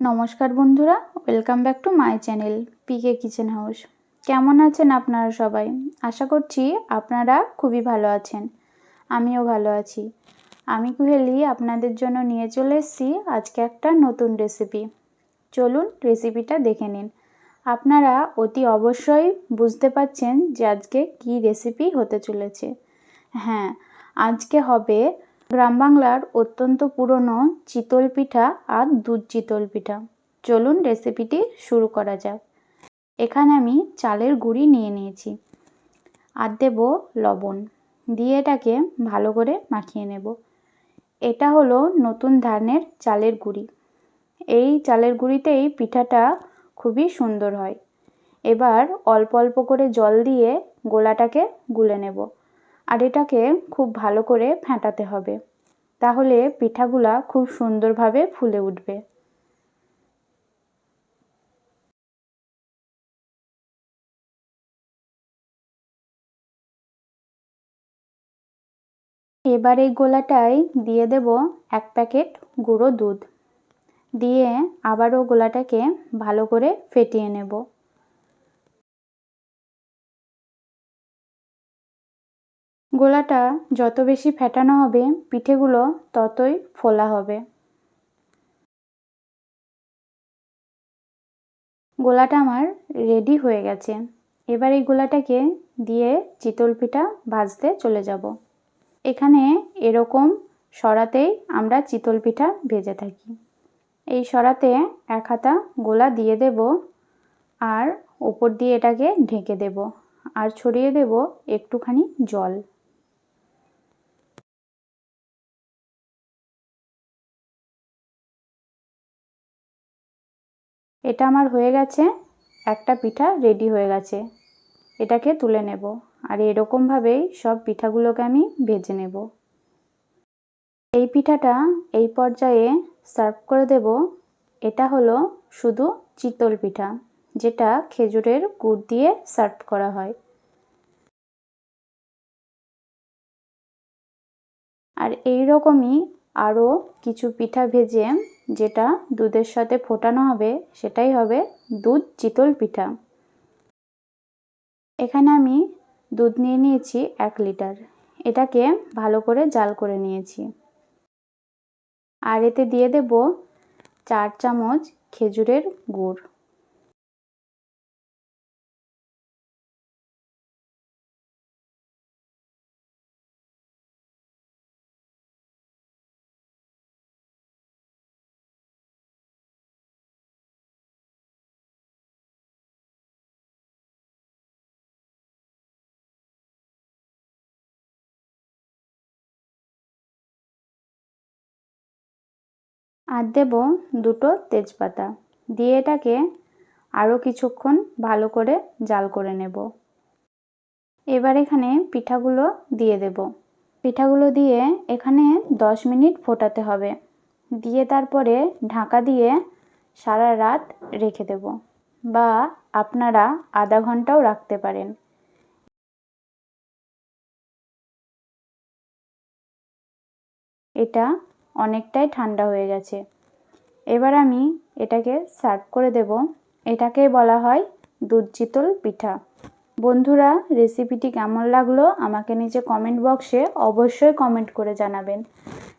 নমস্কার বন্ধুরা welcome back to my channel PK kitchen house কেমন আছেন আপনারা সবাই? আশা করছি আপনারা খুবই ভালো আছেন। আমিও ভালো আছি। আমি কুহেলি, আপনাদের জন্য নিয়ে চলে এসেছি আজকে একটা নতুন রেসিপি চলুন রেসিপিটা দেখে নিন। আপনারা অতি অবশ্যই বুঝতে পাচ্ছেন যে আজকে কি রেসিপি হতে চলেছে। হ্যাঁ আজকে হবে গ্রাম বাংলার অত্যন্ত পুরনো চিতল পিঠা আর দুধ চিতল পিঠা চলুন রেসিপিটি শুরু করা যাক। এখানে আমি চালের গুঁড়ি নিয়ে নিয়েছি। আর দেব লবণ। দিয়ে এটাকে ভালো করে মাখিয়ে নেব। এটা হলো নতুন ধানের চালের গুঁড়ি। এই চালের গুঁড়িতেই পিঠাটা খুবই সুন্দর হয়। এবার অল্প অল্প করে জল দিয়ে গোলাটাকে গুলে নেব। আর এটাকে খুব ভালো করে ফেটাতে হবে। তাহলে পিঠাগুলা খুব সুন্দরভাবে ফুলে উঠবে। এবার এই গোলাটায় দিয়ে দেব এক প্যাকেট গুঁড়ো দুধ। দিয়ে আবারও গোলাটাকে ভালো করে ফেটিয়ে নেব। গোলাটা যত বেশি ফেটানো হবে, পিঠেগুলো ততই ফোলা হবে। গোলাটা আমার রেডি হয়ে গেছে। এবার এই গোলাটাকে দিয়ে চিতল পিঠা ভাজতে চলে যাব। এখানে এরকম সরাতেই আমরা চিতল পিঠা ভেজে থাকি। এই সরাতে এক হাতা গোলা দিয়ে দেব আর ওপর দিয়ে এটাকে ঢেকে দেব। আর ছড়িয়ে দেব একটুখানি জল। এটা আমার হয়ে গেছে, একটা পিঠা রেডি হয়ে গেছে। এটাকে তুলে নেব আর এরকমভাবেই সব পিঠাগুলোকে আমি ভেজে নেব। এই পিঠাটা এই পর্যায়ে সার্ভ করে দেব। এটা হলো শুধু চিতল পিঠা, যেটা খেজুরের গুড় দিয়ে সার্ভ করা হয়। আর এই রকমই আরও কিছু পিঠা ভেজে যেটা দুধের সাথে ফোটানো হবে, সেটাই হবে দুধ চিতল পিঠা। এখানে আমি দুধ নিয়ে নিয়েছি এক লিটার। এটাকে ভালো করে জাল করে নিয়েছি। আর এতে দিয়ে দেব চার চামচ খেজুরের গুড়। আর দেব দুটো তেজপাতা। দিয়ে এটাকে আরও কিছুক্ষণ ভালো করে জাল করে নেব। এবার এখানে পিঠাগুলো দিয়ে দেব। পিঠাগুলো দিয়ে এখানে দশ মিনিট ফোটাতে হবে। দিয়ে তারপরে ঢাকা দিয়ে সারা রাত রেখে দেব বা আপনারা আধা ঘন্টাও রাখতে পারেন। এটা অনেকটাই ঠান্ডা হয়ে গেছে। এবার আমি এটাকে সার্ভ করে দেব। এটাকে বলা হয় দুধ চিতল পিঠা। বন্ধুরা, রেসিপিটি কেমন লাগল আমাকে নিচে কমেন্ট বক্সে অবশ্যই কমেন্ট করে জানাবেন।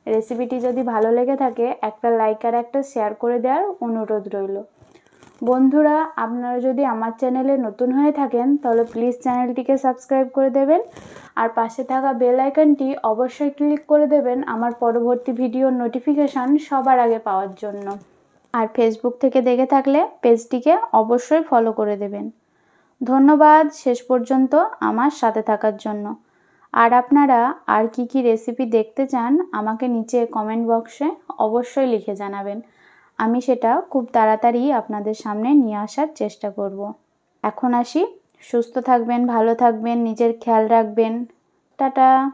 রেসিপিটি যদি ভালো লেগে থাকে, একটা লাইক আর একটা শেয়ার করে দেওয়ার অনুরোধ রইল। বন্ধুরা, আপনারা যদি আমার চ্যানেলে নতুন হয়ে থাকেন, তাহলে প্লিজ চ্যানেলটিকে সাবস্ক্রাইব করে দেবেন। আর পাশে থাকা বেল আইকনটি অবশ্যই ক্লিক করে দেবেন আমার পরবর্তী ভিডিওর নোটিফিকেশান সবার আগে পাওয়ার জন্য। আর ফেসবুক থেকে দেখে থাকলে পেজটিকে অবশ্যই ফলো করে দেবেন। ধন্যবাদ শেষ পর্যন্ত আমার সাথে থাকার জন্য। আর আপনারা আর কি কি রেসিপি দেখতে চান, আমাকে নিচে কমেন্ট বক্সে অবশ্যই লিখে জানাবেন। আমি সেটা খুব তাড়াতাড়ি আপনাদের সামনে নিয়ে আসার চেষ্টা করব। এখন আসি। সুস্থ থাকবেন, ভালো থাকবেন, নিজের খেয়াল রাখবেন। টাটা।